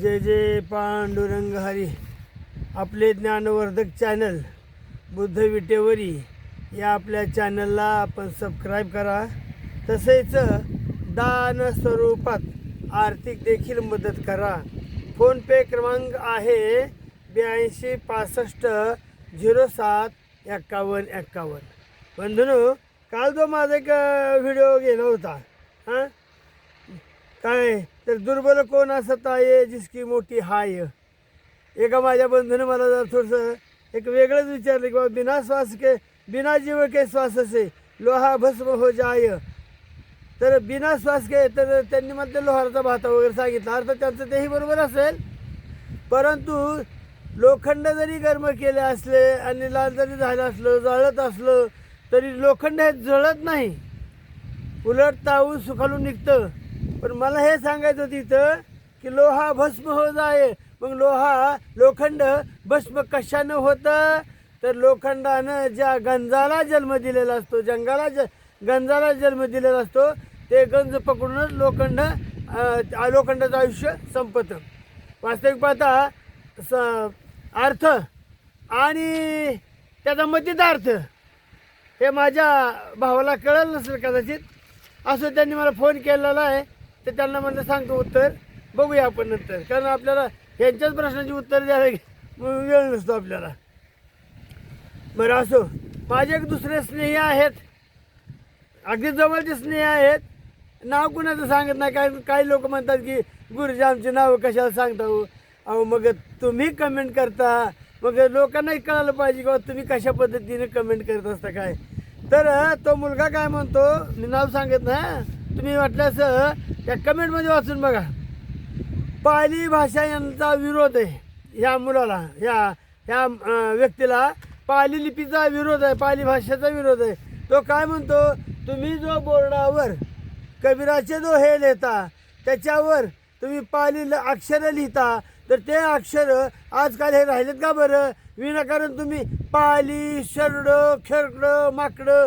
जय जय पांडुरंग हरी. आपले ज्ञानवर्धक चॅनल बुद्ध विटेवरी या आपल्या चॅनलला आपण सबस्क्राईब करा. तसेच दान स्वरूपात आर्थिक देखील मदत करा. फोनपे क्रमांक आहे ब्याऐंशी पासष्ट झिरो सात एक्कावन्न एक्कावन्न. बंधूनो काल जो माझा एक व्हिडिओ गेला होता हां? काय? तर दुर्बल कोण असत आहे जिसकी मोठी हाय? एका माझ्या बंधूने मला जर थोडंसं एक वेगळंच विचारलं की बाबा बिना श्वास के बिना जीव के श्वास असे लोहा भस्म हो जाय. तर बिना श्वास के तर त्यांनी मला लोहाराचा भाता वगैरे सांगितला. अर्थ त्यांचं तेही बरोबर असेल. परंतु लोखंड जरी गर्म केले असले आणि लाल जरी झालं असलं जळत असलं तरी लोखंड हे जळत नाही. उलट तावून सुखालून निघतं. पण मला हे सांगायचं होतं इथं की लोहा भस्म हो जाय. मग लोहा लोखंड भस्म कशानं होतं? तर लोखंडानं ज्या गंजाला जन्म दिलेला असतो जंगाला ज गंजाला जन्म दिलेला असतो ते गंज पकडूनच लोखंड लोखंडाचं आयुष्य संपतं. वास्तविक पाहता स अर्थ आणि त्याचा मतितार्थ हे माझ्या भावाला कळलं नसेल कदाचित. असं त्यांनी मला फोन केलेला आहे. तर त्यांना म्हणलं सांगतो उत्तर बघूया आपण नंतर. कारण आपल्याला यांच्याच प्रश्नाची उत्तर द्यायला वेळ नसतो आपल्याला. बरं असो. माझे एक दुसरे स्नेही आहेत. अगदी जवळचे स्नेही आहेत. नाव कुणाचं सांगत नाही. काय काही लोक म्हणतात की गुरुजी आमची नावं कशाला सांगता हो? अहो मग तुम्ही कमेंट करता. मग लोकांनाही कळालं पाहिजे की बाबा तुम्ही कशा पद्धतीने कमेंट करत असता काय? तर तो मुलगा काय म्हणतो मी नाव सांगत ना तुम्ही वाटल्यास त्या कमेंटमध्ये वाचून बघा. पाली भाषा यांचा विरोध आहे. या मुलाला या या व्यक्तीला पाली लिपीचा विरोध आहे पाली भाषेचा विरोध आहे. तो काय म्हणतो? तुम्ही जो बोर्डावर कबीराचे जो हे लिहिता त्याच्यावर तुम्ही पाली ल- अक्षरं लिहिता तर ते अक्षर आजकाल हे राहिलेत का बरं? विनाकारण तुम्ही पाली शरडं खेरडं माकडं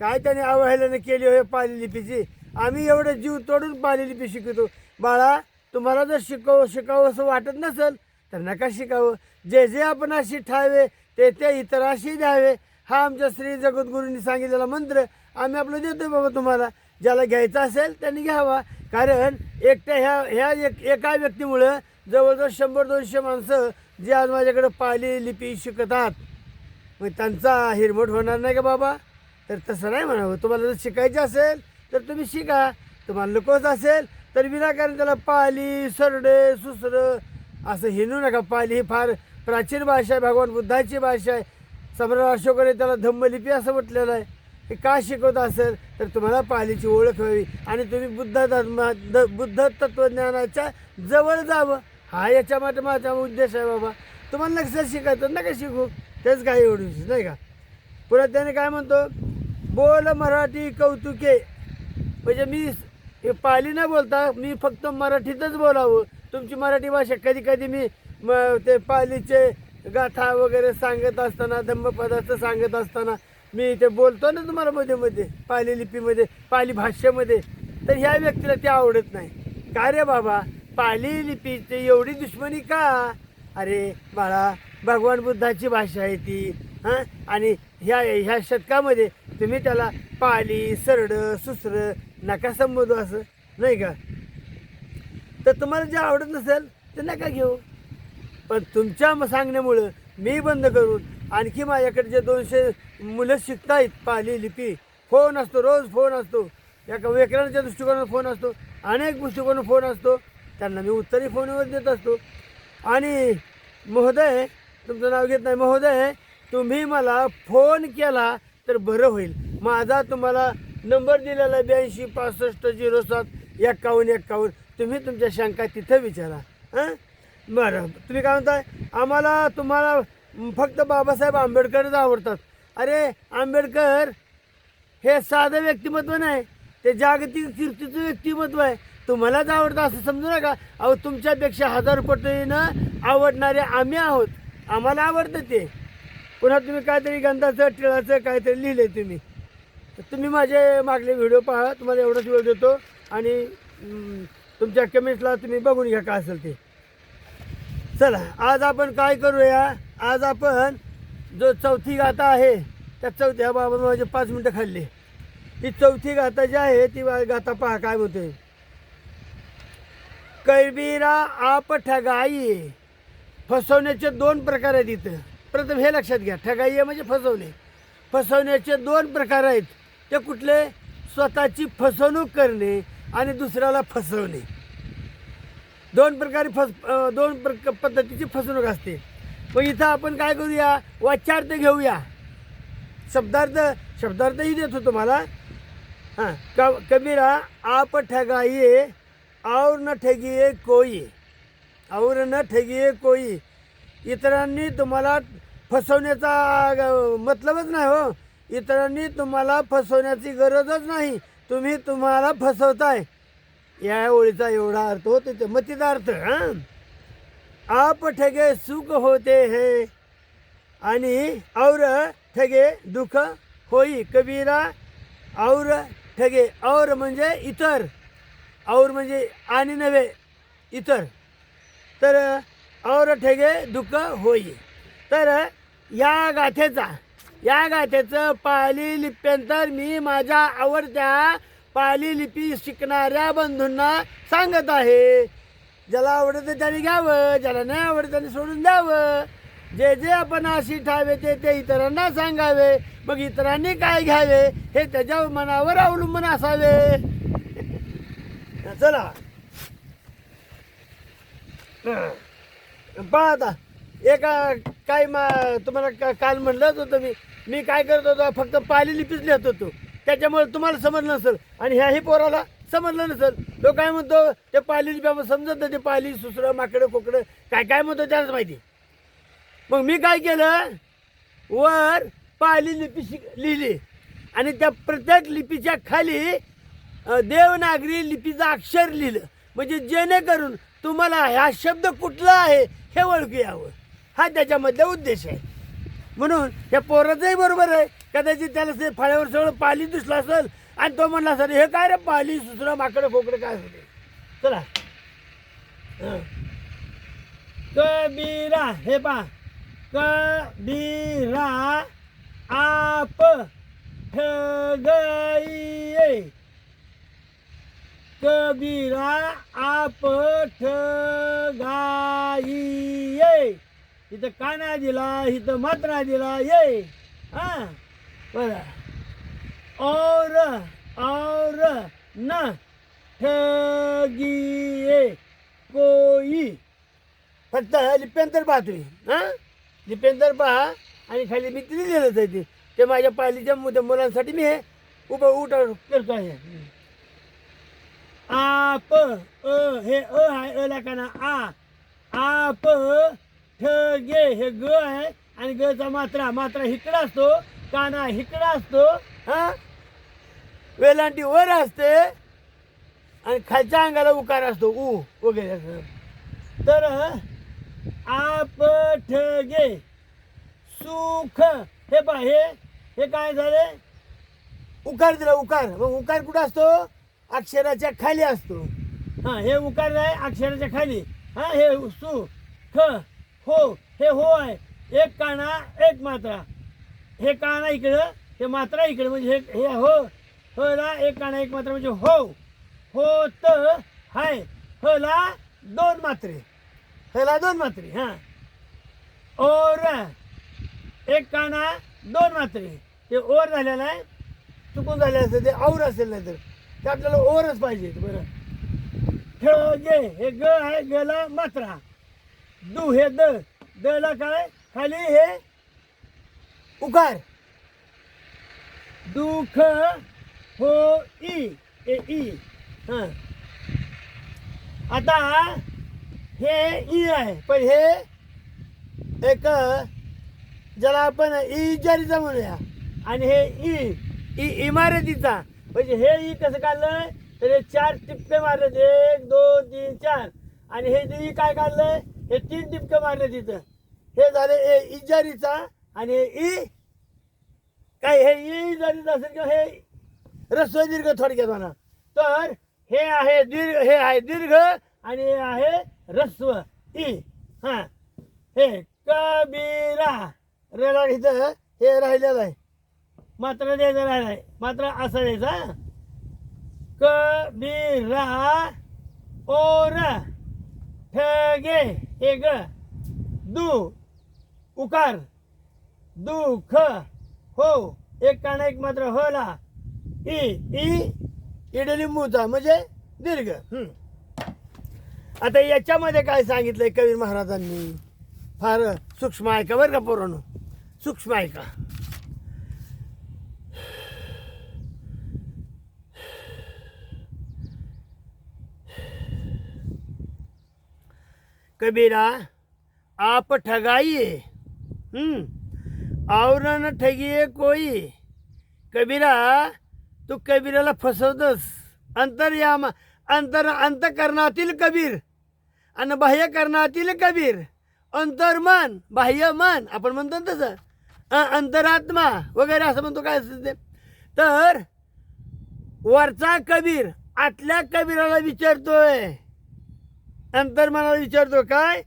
काय त्याने अवहेलना केली होय पाली लिपीची? आम्ही एवढं जीव तोडून पाली लिपी शिकवतो. बाळा तुम्हाला जर शिकव शिकावं असं वाटत नसेल तर नका शिकावं. जे जे आपण अशी ठावे ते ते इतराशी द्यावे हा आमच्या श्री जगद्गुरूंनी सांगितलेला मंत्र आम्ही आपलं देतो बाबा तुम्हाला. ज्याला घ्यायचा असेल त्यांनी घ्यावा. कारण एकट्या ह्या ह्या एक एका व्यक्तीमुळं जवळजवळ शंभर दोनशे माणसं जे आज माझ्याकडे पाली लिपी शिकतात. मग त्यांचा हिरमट होणार नाही का बाबा? तर तसं नाही म्हणावं. तुम्हाला जर शिकायचं असेल तर तुम्ही शिका. तुम्हाला नकोच असेल तर विनाकारण त्याला पाली सरडे सुसरं असं हिनू नका. पाली ही फार प्राचीन भाषा आहे भगवान बुद्धाची भाषा आहे. सम्राट अशोकाने त्याला धम्मलिपी असं म्हटलेलं आहे. हे का शिकवत असेल? तर तुम्हाला पालीची ओळख व्हावी. आणि तुम्ही बुद्ध धर्म द बुद्ध तत्त्वज्ञानाच्या जवळ जावं. हा याच्या माझा उद्देश आहे बाबा. तुम्हाला लक्षात शिकायचं नका शिकू. तेच काही एवढी नाही का? पुन्हा त्याने काय म्हणतो? बोल मराठी कौतुके. म्हणजे मी हे पाली न बोलता मी फक्त मराठीतच बोलावं. तुमची मराठी भाषा कधी कधी मी म ते पालीचे गाथा वगैरे सांगत असताना धम्मपदार्थ सांगत असताना मी ते बोलतो ना तुम्हाला मध्ये मध्ये पाली लिपीमध्ये पाली भाषेमध्ये तर ह्या व्यक्तीला ते आवडत नाही. का रे बाबा? पाली लिपीची एवढी दुश्मनी का? अरे बाळा भगवान बुद्धाची भाषा आहे ती हां? आणि ह्या ह्या शतकामध्ये तुम्ही त्याला पाली सरडं सुसरं नका संबोधू असं नाही का? तर तुम्हाला जे आवडत नसेल ते नका घेऊ. पण तुमच्या सांगण्यामुळं मी बंद करून आणखी माझ्याकडे जे दोनशे मुलं शिकतायत पाली लिपी फोन असतो रोज फोन असतो. एका व्याकरणाच्या दृष्टिकोनातून फोन असतो अनेक दृष्टिकोन फोन असतो. त्यांना मी उत्तरी फोनवर देत असतो. आणि महोदय तुमचं नाव घेत नाही. महोदय तुम्ही मला फोन केला तर बरं होईल. माझा तुम्हाला नंबर दिलेला ब्याऐंशी पासष्ट झिरो सात एक्कावन्न एक्कावन्न तुम्ही तुमच्या शंका तिथं विचारा. हां? बरं. तुम्ही काय म्हणताय? आम्हाला तुम्हाला फक्त बाबासाहेब आंबेडकरच आवडतात. अरे आंबेडकर हे साधं व्यक्तिमत्व नाही. ते जागतिक कीर्तीचं व्यक्तिमत्व आहे. तुम्हालाच आवडतं असं समजू नका. अहो तुमच्यापेक्षा हजार पटीनं आवडणारे आम्ही आहोत. आम्हाला आवडतं ते. पुन्हा तुम्ही काहीतरी गंधाचं टिळाचं काहीतरी लिहिलं आहे तुम्ही. तुम्ही माझे मागले व्हिडिओ पाहा तुम्हाला एवढाच वेळ देतो आणि तुमच्या कमेंट्सला तुम्ही बघून घ्या काय असेल ते. चला आज आपण काय करूया? आज आपण जो चौथी गाथा आहे त्या चौथ्या बाबा माझे पाच मिनटं खाल्ली. ही चौथी गाथा जी आहे ती गाथा पहा काय होते कैबीरा आप ठगाई फसवण्याचे दोन प्रकार आहेत इथं. प्रथम हे लक्षात घ्या ठगाई म्हणजे फसवणे. फसवण्याचे दोन प्रकार आहेत. ते कुठले? स्वतःची फसवणूक करणे आणि दुसऱ्याला फसवणे. दोन प्रकारे फस दोन प्रक पद्धतीची फसवणूक असते. मग इथं आपण काय करूया? वाच्यार्थ घेऊया. शब्दार्थ शब्दार्थही देतो तुम्हाला. हां क कबीरा आप ठगाइए और न ठगिए कोई और न ठगिये कोई इतरांनी तुम्हाला फसवण्याचा मतलबच नाही हो. इतरांनी तुम्हाला फसवण्याची गरजच नाही. तुम्ही तुम्हाला फसवताय. या ओळीचा एवढा अर्थ होतो ते मतीचा अर्थ हां? आप ठगे सुख होते है आणि और ठगे दुःख होई कबीरा. और ठगे और म्हणजे इतर. और म्हणजे आणि नव्हे इतर. तर और ठगे दुःख होई. तर या गाथेचा या गाथेचं पाली लिप्यंतर मी माझ्या आवडत्या पाली लिपी शिकणाऱ्या बंधूंना सांगत आहे. ज्याला आवडतं त्याने घ्यावं ज्याला नाही आवडत त्याने सोडून द्यावं. जे जे आपण अशी ठावे ते ते इतरांना सांगावे. मग इतरांनी काय घ्यावे हे त्याच्या मनावर अवलंबून असावे. चला. पहा एका काय मा तुम्हाला का- काल म्हणलंच होतं मी मी काय करत होतो फक्त पाली लिपीच लिहित होतो त्याच्यामुळे तुम्हाला समजलं नसेल आणि ह्याही पोराला समजलं नसेल. तो काय म्हणतो ते पाली लिपी समजत नाही ते पाली सुसरं माकडं कोकडं काय काय म्हणतो त्यालाच माहिती. मग मी काय केलं वर पाली लिपी शिक लिहिली. आणि त्या प्रत्येक लिपीच्या खाली देवनागरी लिपीचं अक्षर लिहिलं. म्हणजे जेणेकरून तुम्हाला हा शब्द कुठला आहे हे ओळखू यावं. हा त्याच्यामधला उद्देश आहे. म्हणून या पोराचंही बरोबर आहे. कदाचित त्याला ते फळ्यावर सगळं पाली दिसलं असेल आणि तो म्हणला असेल हे काय रे पाली? सुसरं माकडं फोकडं काय होते चला. कबीरा हे पा कबीरा आप ठगाइए कबीरा आप ठगाई इथं काना दिला? इथं मात्रा दिला? ये. हां? बरं. और और न. ठगिए कोई. फक्त लिप्यंतर पाहा तुम्ही. हां? लिप्यंतर पहा. आणि खाली मी तिथे दिलं आहे ते. माझ्या पालीच्या मुद्या मुलांसाठी मी हे उभं उठ करतो आहे आप अ हे अ आहे अ ला काना आ. आप ठ गे हे ग आहे. आणि गचा मात्रा मात्रा हिकडा असतो काना हिकडा असतो हा? वेलांटी वर असते. आणि खालच्या अंगाला उकार असतो ऊ वगैरे असं. तर आप ठगे सुख हे पा हे हे काय झाले? उकार दिला उकार. मग उकार कुठं असतो? अक्षराच्या खाली असतो. हा हे उकार आहे अक्षराच्या खाली. हा हे सु ख हो हे हो आहे. एक काना एक मात्रा. हे काना इकडं हे मात्रा इकडं म्हणजे हे हे हो. ह ला एक काना एक मात्रा म्हणजे हो. हो त हाय. ह ला दोन मात्रे. ह्याला दोन मात्रे हां. ओर. एक काना दोन मात्रे. ते ओर झालेलं आहे. चुकून झाले असतं ते और असेल नाही तर ते आपल्याला ओरच पाहिजे बरं. ठेव गे हे ग आहे गला मात्रा. दु हे द द ला काय? खाली हे. उकार दुख हो ई ए ई हां. आता हे ई आहे पण हे एक ज्याला आपण इजारीचा म्हणूया. आणि हे ई ई इमारतीचा. म्हणजे हे ई कसं काढलंय? तर हे चार टिपके मारले एक दोन तीन चार. आणि हे ई काय काढलंय? हे तीन टिपके मारले तिथं. हे झाले ए इजारीचा आणि ई काय हे ई इजारीचा असेल किंवा हे रस्व दीर्घ थोडक्यात म्हणा. तर हे आहे दीर्घ हे आहे दीर्घ आणि हे आहे रस्व ई. हा. हे कबीरा. रेला इथं हे राहिलेलं आहे. मात्र द्यायचं आहे मात्र असं द्यायचा कबीरा. ओरा. ठगे हे ग दु उकार दुःख हो एक काना एक मात्र होला ई ई मुजा म्हणजे दीर्घ. आता याच्यामध्ये काय सांगितलंय कबीर महाराजांनी? फार सूक्ष्म ऐका बरं का पोरांनो? सूक्ष्म ऐका कबीरा आप ठगाइए। और न ठगिए कोई। कबीरा तू कबीराला फसवतोस। अंतर्याम अंतर अंतकरणातील कबीर आणि बाह्यकरणातील कबीर। अंतर्मन बाह्य मन आपण म्हणतो ना तसं। अंतरात्मा वगैरे असं म्हणतो काय असतं ते। तर वरचा कबीर आतल्या कबीराला विचारतोय। अंतर्मनाला विचारतो काय?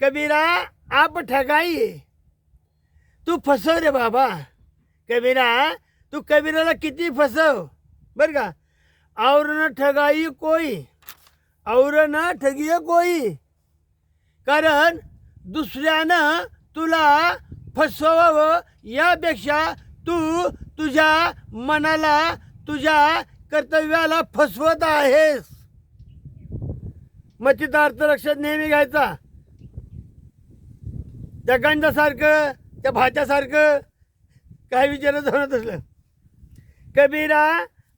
कबीरा आप ठगाई तू फसव रे बाबा. कबीरा तू कबीराला किती फसव? बर का? और न ठगाई कोई. और न ठगिय कोई. कारण दुसऱ्यानं तुला फसवावं यापेक्षा तू तुझ्या मनाला तुझ्या कर्तव्याला फसवत आहेस. मग तिथं अर्थ लक्षात नेहमी घ्यायचा. त्या गंजासारखं त्या भाच्यासारखं काय विचारत होणार असलं कबीरा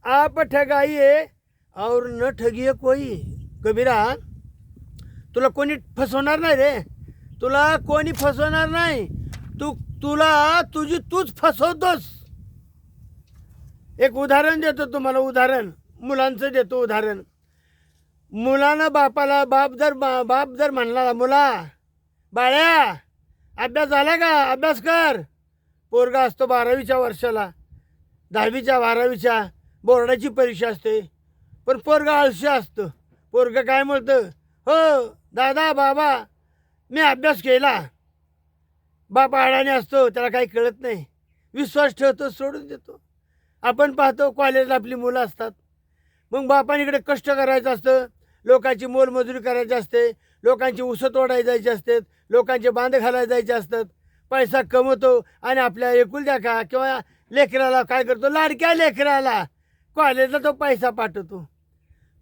आप ठगाईये और न ठगिये कोई. कबीरा तुला कोणी फसवणार नाही रे. तुला कोणी फसवणार नाही. तू तुला तुझी तूच फसवतोस. एक उदाहरण देतो तुम्हाला उदाहरण. मुलांचं देतो उदाहरण. मुलानं बापाला बाप जर बा- बाप जर म्हणला मुला बाळ्या अभ्यास झाला का? अभ्यास कर. पोरगा असतो बारावीच्या वर्षाला. दहावीच्या बारावीच्या बोर्डाची परीक्षा असते. पण पोरगा आळशी असतं. पोरगं काय म्हणतं? हो दादा बाबा मी अभ्यास केला. बाप आडाने असतो त्याला काही कळत नाही. विश्वास ठेवतो सोडून देतो. आपण पाहतो कॉलेजला आपली मुलं असतात. मग बापाने इकडे कष्ट करायचं असतं. लोकांची मोलमजुरी करायची असते लोकांची उसं तोडायला जायची असते लोकांचे बांध घालायला जायचे असतात. पैसा कमवतो आणि आपल्या एकुलत्या का किंवा लेकराला काय करतो? लाडक्या लेकराला. कॉलेजला तो पैसा पाठवतो.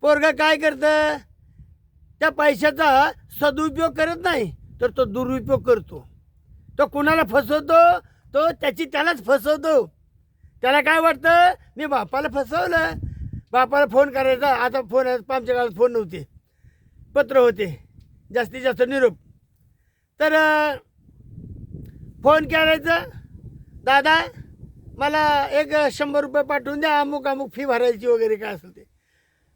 पोरगा काय करतं? त्या पैशाचा सदुपयोग करत नाही तर तो दुरुपयोग करतो. तो कुणाला फसवतो? तो त्याची त्यालाच फसवतो. त्याला काय वाटतं? मी बापाला फसवलं. बापाला फोन करायचा. आता फोन आमच्या काळात फोन नव्हते. पत्र होते. जास्तीत जास्त निरोप. तर फोन करायचं. दादा मला एक शंभर रुपये पाठवून द्या. अमुक अमुक फी भरायची वगैरे काय असेल ते.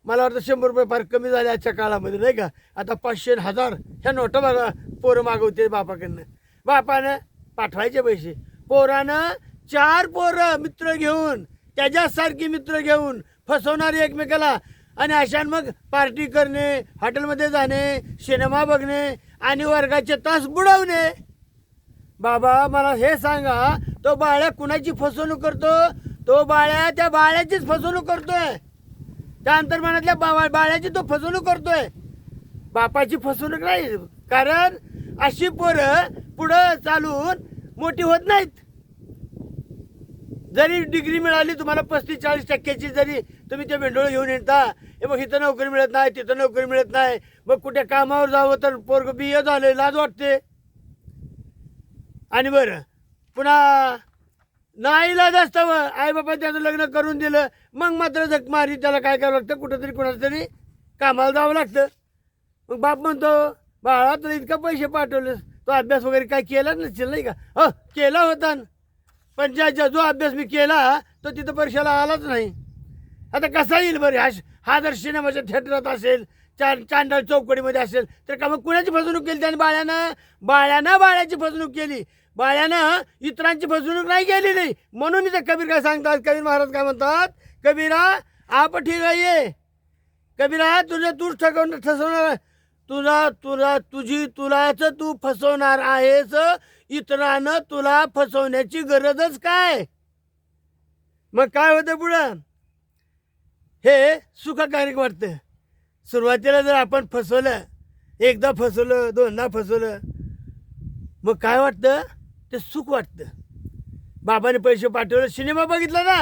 मला वाटतं शंभर रुपये फार कमी झाले आजच्या काळामध्ये नाही का? आता पाचशे हजार ह्या नोटा बघा पोरं मागवते बापाकडनं. बापानं पाठवायचे पैसे. पोरानं चार पोरं मित्र घेऊन त्याच्यासारखी मित्र घेऊन फसवणारी एकमेकाला आणि अशान मग पार्टी करणे हॉटेलमध्ये जाणे सिनेमा बघणे आणि वर्गाचे तास बुडवणे. बाबा मला हे सांगा तो बाळ्या कुणाची फसवणूक करतो? तो बाळ्या त्या बाळ्याचीच फसवणूक करतोय. त्या अंतर्मानातल्या बा बाळ्याची तो फसवणूक करतोय. बापाची फसवणूक नाही कारण अशी पोरं पुढं चालून मोठी होत नाहीत. जरी डिग्री मिळाली तुम्हाला पस्तीस चाळीस टक्क्याची जरी तुम्ही ते भेंडोळ घेऊन येता. हे मग इथं नोकरी मिळत नाही तिथं नोकरी मिळत नाही. मग कुठे कामावर जावं तर पोरग बी ए झालं लाज वाटते. आणि बरं पुन्हा नाही लाज असतं आई बाबा त्याचं लग्न करून दिलं. मग मात्र जग मारी त्याला काय करावं लागतं? कुठंतरी कुणाला तरी कामाला जावं लागतं. मग बाप म्हणतो बाळा तुला इतका पैसे पाठवलेस. तो अभ्यास वगैरे काय केला नसेल नाही का? हो केला होता न. पण ज्या ज्या जो अभ्यास मी केला तो तिथं परीक्षेला आलाच नाही. आता कसा येईल बरं हा हा जर सिनेमाच्या थिएटरात असेल चा चांडाळ चौकडीमध्ये असेल तर का मग कुणाची फसवणूक केली त्याने? बाळ्यानं बाळ्यानं बाळ्याची फसवणूक केली. बाळ्यानं इतरांची फसवणूक नाही केली नाही म्हणून इथं कबीर काय सांगतात? कबीर महाराज काय म्हणतात? कबीरा आप ठीक आहे कबीरा तुझ्या तूच ठगवून ठसवणार तुला तुला तुझी तुलाच तू फसवणार आहेस. इतरांना तुला फसवण्याची गरजच काय? मग काय होतं पुढं? हे सुखकारक वाटतं सुरुवातीला जर आपण फसवलं एकदा फसवलं दोनदा फसवलं मग काय वाटतं? ते सुख वाटतं. बाबाने पैसे पाठवले सिनेमा बघितला ना?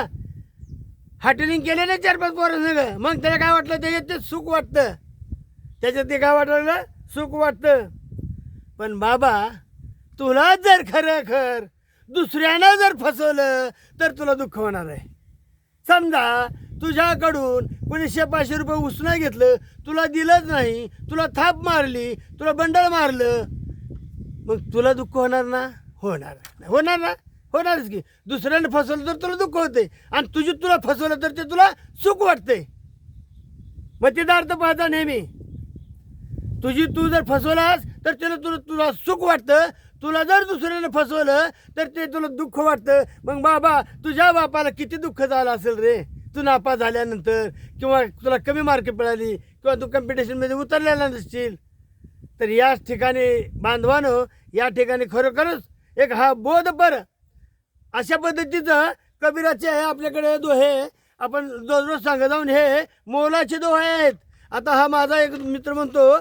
हॉटेलिंग केलं ना चार पाच पोरं सगळं. मग त्याला काय वाटलं? त्याच्यात ते सुख वाटतं. त्याच्यात ते काय वाटलं? सुख वाटतं. पण बाबा तुला जर खरं खर दुसऱ्यानं जर फसवलं तर तुला दुःख होणार आहे. समजा तुझ्याकडून कोणी शे पाचशे रुपये उसणं घेतलं तुला दिलंच नाही तुला थाप मारली तुला बंडल मारलं. मग तुला दुःख होणार ना? होणार. होणार ना? होणारच की. दुसऱ्याने फसवलं तर तुला दुःख होते आणि तुझी तुला फसवलं तर ते तुला सुख वाटते मग तिचा अर्थ पाहता नेहमी. तुझी तू जर फसवलास तर त्याला तुला तुला सुख वाटतं. तुला जर दुसऱ्याने फसवलं तर ते तुला दुःख वाटतं. मग बाबा तुझ्या बापाला किती दुःख झालं असेल रे? तू नापास झाल्यानंतर किंवा तुला कमी मार्क मिळाली किंवा तू कॉम्पिटिशनमध्ये उतरलेला नसशील तर याच ठिकाणी बांधवानं या ठिकाणी खरोखरच एक हा बोध पर. अशा पद्धतीचं कबीराचे आहे आपल्याकडे दोहे. आपण रोज रोज सांगत जाऊन हे मोलाचे दोहे आहेत. आता हा माझा एक मित्र म्हणतो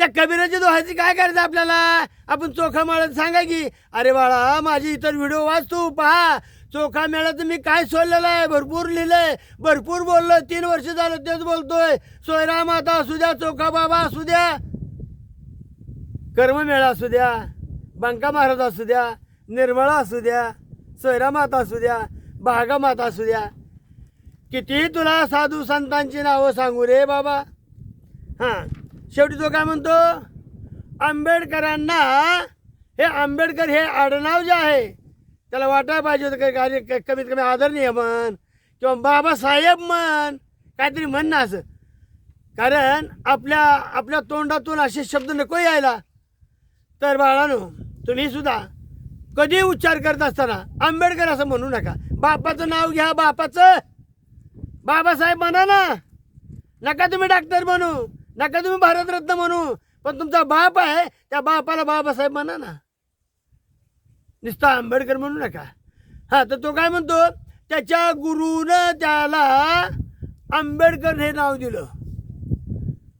त्या कबीराच्या दोहाची काय करायचं आपल्याला? आपण चोखा माळत सांगा की अरे बाळा माझी इतर व्हिडिओ वाच तू पहा. चोखा मेळाचं मी काय सोडलेलं आहे? भरपूर लिहिलंय. भरपूर बोललो. तीन वर्ष झालं तेच बोलतोय. सोयरा माता असू द्या चोखा बाबा असू द्या. कर्ममेळा असू द्या बंका महाराज असू द्या निर्मळा असू द्या सोयरा माता असू द्या बागा माता असू द्या. किती तुला साधू संतांची नावं सांगू रे बाबा? हां शेवटी तो काय म्हणतो? आंबेडकरांना हे आंबेडकर हे आडनाव जे आहे त्याला वाटायला पाहिजे होतं काही कार्य क- कमीत कमी आदरणीय म्हण किंवा बाबासाहेब म्हण काहीतरी म्हण ना असं. कारण आपल्या आपल्या तोंडातून असे शब्द नको यायला. तर बाळानो तुम्ही सुद्धा कधी उच्चार करत असताना आंबेडकर असं म्हणू नका. बापाचं नाव घ्या बापाचं. बाबासाहेब म्हणा ना. नका तुम्ही डॉक्टर म्हणू. नका तुम्ही भारतरत्न म्हणू. पण तुमचा बाप आहे त्या बापाला बाबासाहेब म्हणा ना. निस्ता आंबेडकर म्हणू नका. हां तर तो काय म्हणतो? त्याच्या गुरुनं त्याला आंबेडकर हे नाव दिलं.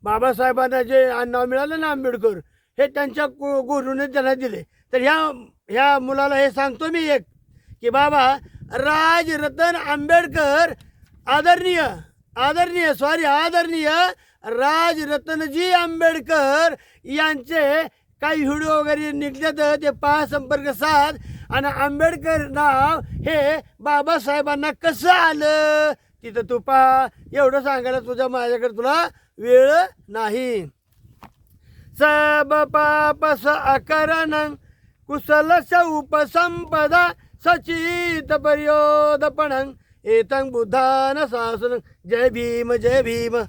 बाबासाहेबांना जे नाव मिळालं ना आंबेडकर हे त्यांच्या गु- गुरुने त्यांना दिले. तर ह्या ह्या मुलाला हे सांगतो मी एक की बाबा राजरतन आंबेडकर आदरणीय आदरणीय सॉरी आदरणीय राजरत्नजी आंबेडकर यांचे काही व्हिडिओ वगैरे निघतात ते पहा संपर्क साध. आणि आंबेडकर नाव हे बाबासाहेबांना कसं आलं? तिथं तू पहा. एवढं सांगायला तुझ्या माझ्याकडे तुला वेळ नाही. सब पापस अकरण कुशल उपसंपदा सचित पर्योदपण एतंग बुद्धान शासन जय भीम जय भीम.